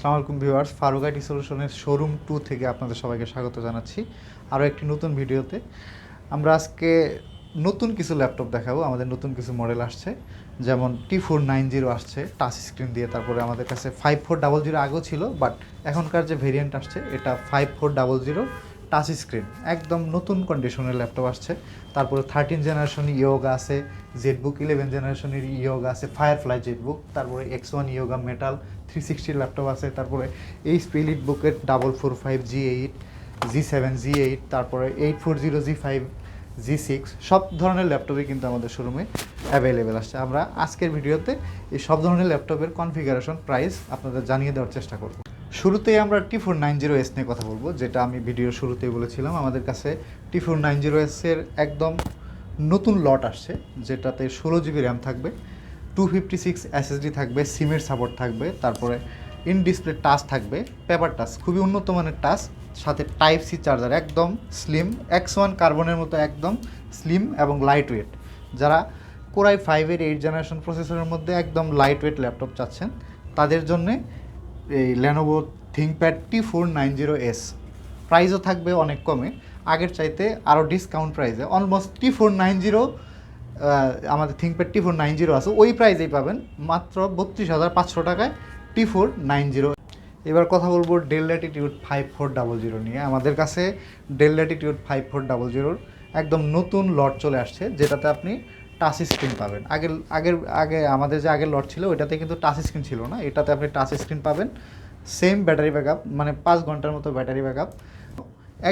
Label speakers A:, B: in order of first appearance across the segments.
A: সালাম আলাইকুম viewers, Faruk IT সলিউশনের শোরুম টু থেকে আপনাদের সবাইকে স্বাগত জানাচ্ছি আরও একটি নতুন ভিডিওতে। আমরা আজকে নতুন কিছু ল্যাপটপ দেখাবো, আমাদের নতুন কিছু মডেল আসছে, যেমন টি ফোর নাইন জিরো আসছে টাচ স্ক্রিন দিয়ে, তারপরে আমাদের কাছে ফাইভ ফোর ডাবল জিরো আগেও ছিল বাট এখনকার যে ভেরিয়েন্ট আসছে, এটা five four double zero touch screen একদম নতুন কন্ডিশনের ল্যাপটপ আসছে, তারপরে থার্টিন জেনারেশন ইয়োগা আছে জেটবুক ইলেভেন জেনারেশনের ইয়োগা আছে ফায়ারফ্লাই জেটবুক তারপরে X one yoga metal three সিক্সটির laptop আছে, তারপরে এই স্পিলিট বুকের double four five G eight G seven G eight তারপরে eight four zero G five G six সব ধরনের ল্যাপটপই কিন্তু আমাদের শোরুমে অ্যাভেলেবেল আসছে। আমরা আজকের ভিডিওতে এই সব ধরনের ল্যাপটপের কনফিগারেশন প্রাইস আপনাদের জানিয়ে দেওয়ার চেষ্টা করব। শুরুতেই আমরা T four nine zero S নিয়ে কথা বলব, যেটা আমি ভিডিওর শুরুতেই বলেছিলাম। আমাদের কাছে টি ফোর নাইন জিরো এসের একদম নতুন লট আসছে, যেটাতে ষোলো জিবি র্যাম থাকবে। টু ফিফটি সিক্স এসএসডি থাকবে সিমের সাপোর্ট থাকবে, তারপরে ইন ডিসপ্লে টাচ থাকবে পেপার টাচ খুবই উন্নত মানের টাচ সাথে টাইপ সি চার্জার একদম স্লিম এক্স ওয়ান কার্বনের মতো একদম স্লিম এবং লাইট ওয়েট যারা কোরাই ফাইভের এইট জেনারেশন প্রসেসরের মধ্যে একদম লাইট ওয়েট ল্যাপটপ চাচ্ছেন, তাদের জন্যে এই Lenovo ThinkPad T four nine zero S প্রাইসও থাকবে অনেক কমে, আগের চাইতে আরও ডিসকাউন্ট প্রাইসে almost T four nine zero আমাদের ThinkPad T four nine zero আছে, ওই প্রাইজেই পাবেন মাত্র বত্রিশ হাজার পাঁচশো টাকায় টি ফোর নাইন জিরো এবার কথা বলব Dell Latitude five four double zero নিয়ে। আমাদের কাছে Dell Latitude five four double জিরোর একদম নতুন লট চলে আসছে, যেটাতে আপনি টাচ স্ক্রিন পাবেন। আগের আগের, আগে আমাদের যে আগের লট ছিল, ওইটাতে কিন্তু টাচ স্ক্রিন ছিল না। এটাতে আপনি টাচ স্ক্রিন পাবেন সেম ব্যাটারি ব্যাকআপ মানে পাঁচ ঘণ্টার মতো ব্যাটারি ব্যাকআপ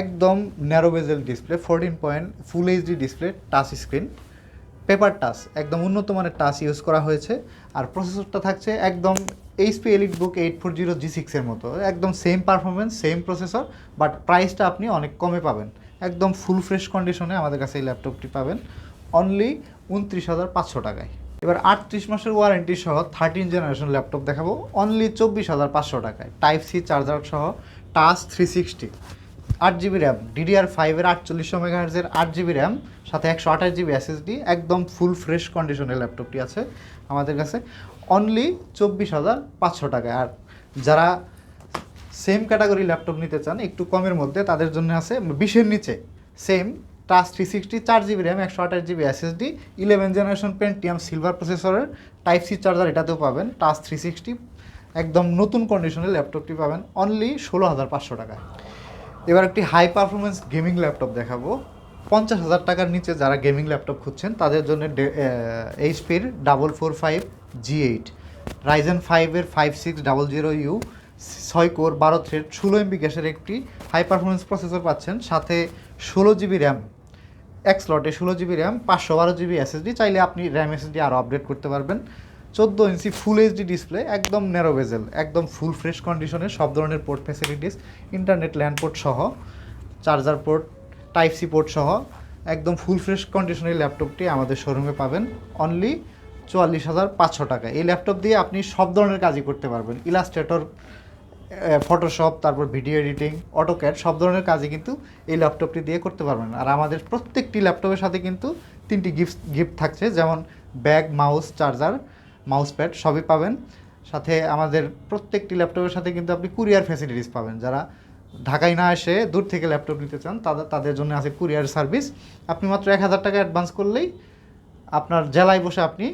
A: একদম narrow bezel display fourteen point full HD display touch screen paper touch, একদম উন্নত মানের টাচ ইউজ করা হয়েছে। আর প্রসেসরটা থাকছে একদম HP Elite Book eight four zero G সিক্সের মতো। একদম same performance same processor but প্রাইসটা আপনি অনেক কমে পাবেন। একদম ফুল ফ্রেশ কন্ডিশনে আমাদের কাছে এই ল্যাপটপটি পাবেন। অনলি উনত্রিশ হাজার পাঁচশো টাকায়। এবার আটত্রিশ মাসের ওয়ারেন্টি সহ থার্টিন জেনারেশন ল্যাপটপ দেখাবো। অনলি চব্বিশ হাজার পাঁচশো টাকায়। টাইপ সি চার্জার সহ টাচ থ্রি সিক্সটি আট জিবি র্যাম ডিডিআর ফাইভের আটচল্লিশশো মেগাহার্জের আট জিবি র্যাম, সাথে একশো আঠাশ জিবি এসএসডি একদম ফুল ফ্রেশ কন্ডিশনের ল্যাপটপটি আছে আমাদের কাছে। অনলি চব্বিশ হাজার পাঁচশো টাকায়। আর যারা সেম ক্যাটাগরি ল্যাপটপ নিতে চান, একটু কমের মধ্যে, তাদের জন্য আছে বিশের নিচে। সেম টাচ থ্রি সিক্সটি চার জিবি র্যাম, একশো আঠাশ GB SSD eleven generation Pentium Silver প্রসেসরের টাইপ সি চার্জার এটাতেও পাবেন। টাচ থ্রি সিক্সটি একদম নতুন কন্ডিশনের ল্যাপটপটি পাবেন। অনলি ষোলো হাজার পাঁচশো টাকায়। এবার একটি হাই পারফরমেন্স গেমিং ল্যাপটপ দেখাবো। পঞ্চাশ হাজার টাকার নিচে যারা গেমিং ল্যাপটপ খুঁজছেন, তাদের জন্য এইচপির double four five G eight Ryzen ফাইভের five six double zero U ছয় কোর বারো থ্রেড ষোলো এমবি গ্যাসের একটি হাই পারফরমেন্স প্রসেসর পাচ্ছেন, সাথে ষোলো জিবি র্যাম এক স্লটে ষোলো জিবি র্যাম পাঁচশো বারো জিবি এসএসডি চাইলে আপনি র্যাম এসএসডি আরও আপডেট করতে পারবেন। চোদ্দ ইঞ্চি ফুল এইচডি ডিসপ্লে একদম ন্যারো বেজেল একদম ফুল ফ্রেশ কন্ডিশনে সব ধরনের port facilities internet LAN port সহ charger port type C port সহ, একদম ফুল ফ্রেশ কন্ডিশনের ল্যাপটপটি আমাদের শোরুমে পাবেন। অনলি চুয়াল্লিশ হাজার পাঁচশো টাকা। এই ল্যাপটপ দিয়ে আপনি সব ধরনের কাজই করতে পারবেন। ইলাস্ট্রেটর ফটোশপ তারপর ভিডিও এডিটিং অটোক্যাড সব ধরনের কাজই কিন্তু এই ল্যাপটপটি দিয়ে করতে পারবেন। আর আমাদের প্রত্যেকটি ল্যাপটপের সাথে কিন্তু তিনটি গিফট গিফট থাকছে। যেমন bag mouse charger mouse pad সবই পাবেন। সাথে আমাদের প্রত্যেকটি ল্যাপটপের সাথে কিন্তু আপনি কুরিয়ার ফ্যাসিলিটিস পাবেন। যারা ঢাকায় না এসে দূর থেকে ল্যাপটপ নিতে চান, তাদের তাদের জন্য আছে কুরিয়ার সার্ভিস আপনি মাত্র এক হাজার টাকা অ্যাডভান্স করলেই আপনার জেলায় বসে আপনি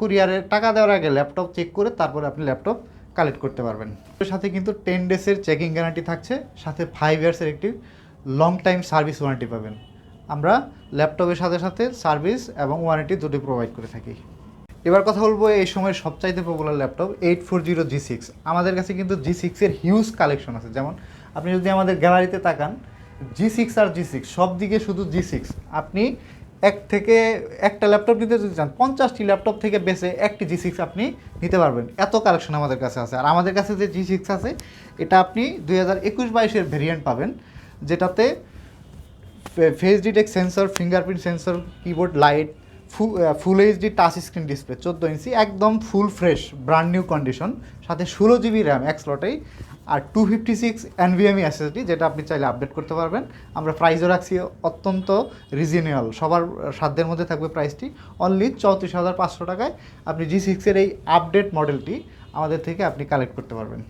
A: কুরিয়ারে টাকা দেওয়ার আগে ল্যাপটপ চেক করে তারপরে আপনি ল্যাপটপ কালেক্ট করতে পারবেন। সাথে কিন্তু টেন ডেসের চেকিং গ্যারান্টি থাকছে। সাথে ফাইভ ইয়ার্সের একটি লং টাইম সার্ভিস ওয়ারেন্টি পাবেন। আমরা ল্যাপটপের সাথে সাথে সার্ভিস এবং ওয়ারেন্টি দুটি প্রোভাইড করে থাকি। এবার কথা বলব এই সময় সবচাইতে popular laptop eight four zero G six আমাদের কাছে কিন্তু জি সিক্সের হিউজ কালেকশন আছে। যেমন আপনি যদি আমাদের গ্যালারিতে তাকান জি সিক্স আর জি সিক্স সব দিকে শুধু জি সিক্স আপনি এক থেকে একটা ল্যাপটপ নিতে যদি চান, পঞ্চাশটি ল্যাপটপ থেকে বেছে একটি জি সিক্স আপনি নিতে পারবেন। এত কালেকশন আমাদের কাছে আছে। আর আমাদের কাছে যে জি সিক্স আছে, এটা আপনি দুই হাজার একুশ বাইশের ভেরিয়েন্ট পাবেন, যেটাতে face detect sensor fingerprint sensor keyboard light full HD touch screen display চোদ্দ ইঞ্চি একদম full fresh brand new condition সাথে ষোলো জিবি র্যাম এক স্লটেই আর two fifty six NVMe SSD যেটা আপনি চাইলে আপডেট করতে পারবেন। আমরা প্রাইসও রাখছি অত্যন্ত রিজনেবল সবার সাধ্যের মধ্যে থাকবে প্রাইসটি অনলি চৌত্রিশ হাজার পাঁচশো টাকায় আপনি জি সিক্সের এই আপডেট মডেলটি আমাদের থেকে আপনি কালেক্ট করতে পারবেন।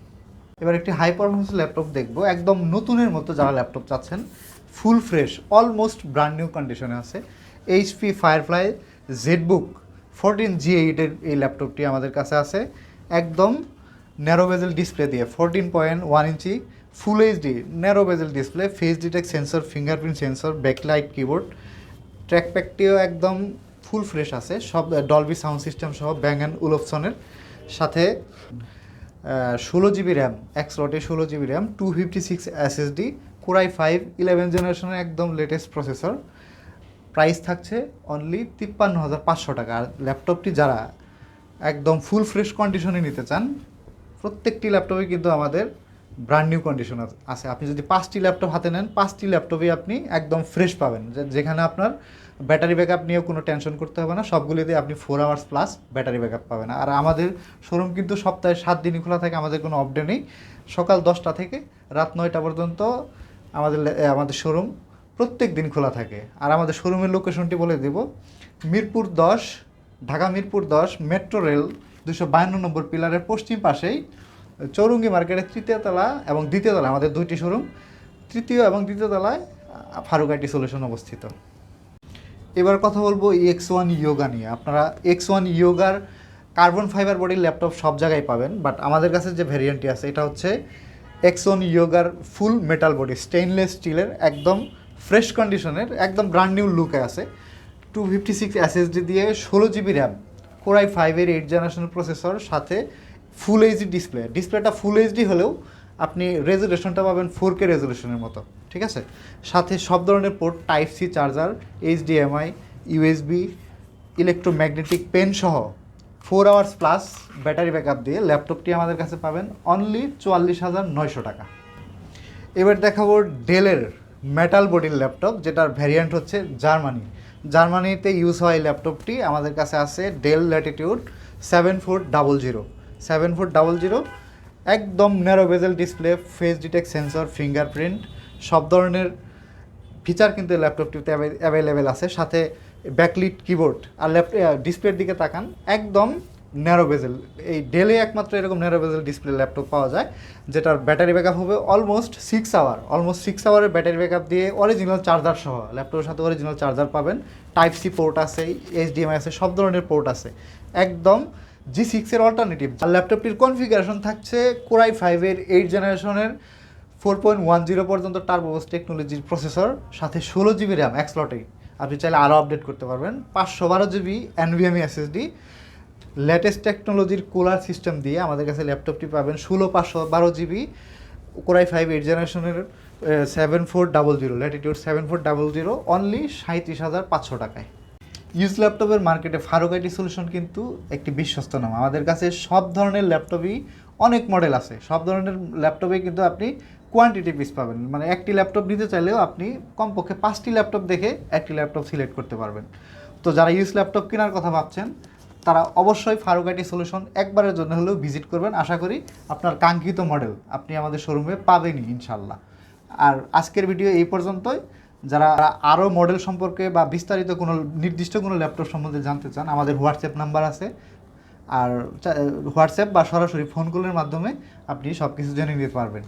A: এবার একটি হাই পারফরমেন্স ল্যাপটপ দেখব। একদম নতুনের মতো যারা ল্যাপটপ চাচ্ছেন full fresh almost brand new কন্ডিশনে আছে। HP Firefly ZBook fourteen G এইটের এই ল্যাপটপটি আমাদের কাছে আছে। একদম ন্যারো বেজেল ডিসপ্লে দিয়ে fourteen point one inch full HD narrow bezel display face detect sensor fingerprint sensor backlight keyboard ট্র্যাকপ্যাকটিও একদম ফুল ফ্রেশ আছে। সব ডলবি সাউন্ড সিস্টেম সহ ব্যাং অ্যান্ড উলফসনের সাথে ষোলো জিবি র্যাম এক্স রটে ষোলো GB RAM two fifty six SSD core i five eleven জেনারেশনের একদম লেটেস্ট প্রসেসর প্রাইস থাকছে অনলি তিপ্পান্ন হাজার পাঁচশো টাকা। আর ল্যাপটপটি যারা একদম ফুল ফ্রেশ কন্ডিশনে নিতে চান, প্রত্যেকটি ল্যাপটপে কিন্তু আমাদের ব্র্যান্ড নিউ কন্ডিশন আছে। আপনি যদি পাঁচটি ল্যাপটপ হাতে নেন, পাঁচটি ল্যাপটপই আপনি একদম ফ্রেশ পাবেন। যেখানে আপনার ব্যাটারি ব্যাকআপ নিয়েও কোনো টেনশন করতে হবে না সবগুলিতে আপনি four hours plus battery backup পাবেন। আর আমাদের শোরুম কিন্তু সপ্তাহে সাত দিনই খোলা থাকে, আমাদের কোনো অপডে নেই। সকাল দশটা থেকে রাত নয়টা পর্যন্ত আমাদের আমাদের শোরুম প্রত্যেক দিন খোলা থাকে। আর আমাদের শোরুমের লোকেশনটি বলে দেব। মিরপুর দশ, ঢাকা মিরপুর দশ মেট্রো রেল দুশো বায়ান্ন নম্বর পিলারের পশ্চিম পাশেই, চৌরঙ্গি মার্কেটের তৃতীয় তলা এবং দ্বিতীয় তলা, আমাদের দুইটি শোরুম। তৃতীয় এবং দ্বিতীয় তলায় ফারুক আইটি সলিউশন অবস্থিত। এবার কথা বলব এক্স ওয়ান ইয়োগা নিয়ে। আপনারা এক্স ওয়ান ইয়োগার কার্বন ফাইবার বডির ল্যাপটপ সব জায়গায় পাবেন বাট আমাদের কাছে যে ভ্যারিয়েন্টটি আছে, এটা হচ্ছে এক্স ওয়ান ইয়োগার ফুল মেটাল বডি স্টেইনলেস স্টিলের একদম ফ্রেশ কন্ডিশনের, একদম ব্র্যান্ড নিউ লুকে আছে। টু ফিফটি সিক্স এসএসডি দিয়ে ষোলো জিবি র্যাম কোরাই ফাইভের এইট জেনারেশন প্রসেসর সাথে ফুল এইচডি ডিসপ্লে ডিসপ্লেটা ফুল এইচডি হলেও আপনি রেজুলেশনটা পাবেন ফোর কে রেজুলেশনের মতো, ঠিক আছে? সাথে সব ধরনের port type C charger HDMI USB electromagnetic pen সহ four hours plus battery backup দিয়ে ল্যাপটপটি আমাদের কাছে পাবেন অনলি চুয়াল্লিশ হাজার নয়শো টাকা। এবার দেখাবো ডেলের মেটাল বডির ল্যাপটপ যেটার ভ্যারিয়েন্ট হচ্ছে জার্মানি জার্মানিতে ইউজ হয় ল্যাপটপটি আমাদের কাছে আছে Dell Latitude seven four double zero seven four double zero একদম narrow bezel display face detect sensor fingerprint সব ধরনের ফিচার কিন্তু ল্যাপটপটিতে অ্যাভেলেবেল আছে। সাথে ব্যাকলিট কিবোর্ড আর ল্যাপটপ ডিসপ্লের দিকে তাকান, একদম ন্যারো বেজেল এই ডেলে একমাত্র এরকম ন্যারো বেজেল ডিসপ্লে ল্যাপটপ পাওয়া যায়, যেটার ব্যাটারি ব্যাকআপ হবে almost six hour almost six আওয়ারের battery backup দিয়ে অরিজিনাল চার্জার সহ ল্যাপটপের সাথে অরিজিনাল চার্জার পাবেন। টাইপ সি পোর্ট আছে এইচডিএমআই আছে, সব ধরনের পোর্ট আছে। একদম জি সিক্সের অল্টারনেটিভ আর ল্যাপটপটির কনফিগারেশন থাকছে কোরাই ফাইভের এইট জেনারেশনের ফোর পয়েন্ট ওয়ান জিরো পর্যন্ত টার্বোস টেকনোলজির প্রসেসর সাথে ষোলো জিবি র্যাম এক আপনি চাইলে আরও আপডেট করতে পারবেন। পাঁচশো বারো জিবি এনভিএমই এসএসডি লেটেস্ট টেকনোলজির কুলার সিস্টেম দিয়ে আমাদের কাছে ল্যাপটপটি পাবেন ষোলো পাঁচশো বারো GB core i five eight জেনারেশনের seven four double zero Latitude seven four double zero only সাঁত্রিশ হাজার পাঁচশো টাকায়। ইউজ ল্যাপটপের মার্কেটে ফারুক আইটি সলিউশন কিন্তু একটি বিশ্বস্ত নাম। আমাদের কাছে সব ধরনের ল্যাপটপই অনেক মডেল আছে। সব ধরনের ল্যাপটপে কিন্তু আপনি কোয়ান্টিটি পিস পাবেন। মানে একটি ল্যাপটপ নিতে চাইলেও আপনি কমপক্ষে পাঁচটি ল্যাপটপ দেখে একটি ল্যাপটপ সিলেক্ট করতে পারবেন। তো যারা ইউজ ল্যাপটপ কেনার কথা ভাবছেন তারা অবশ্যই ফারুক আইটি সলিউশন একবারের জন্য হলেও ভিজিট করবেন। আশা করি আপনার কাঙ্ক্ষিত মডেল আপনি আমাদের শোরুমে পাবেনই ইনশাল্লাহ আর আজকের ভিডিও এই পর্যন্তই। যারা আরও মডেল সম্পর্কে বা বিস্তারিত কোনো নির্দিষ্ট কোনো ল্যাপটপ সম্বন্ধে জানতে চান, আমাদের হোয়াটসঅ্যাপ নাম্বার আছে। আর হোয়াটসঅ্যাপ বা সরাসরি ফোন কলের মাধ্যমে আপনি সব কিছু জেনে নিতে পারবেন।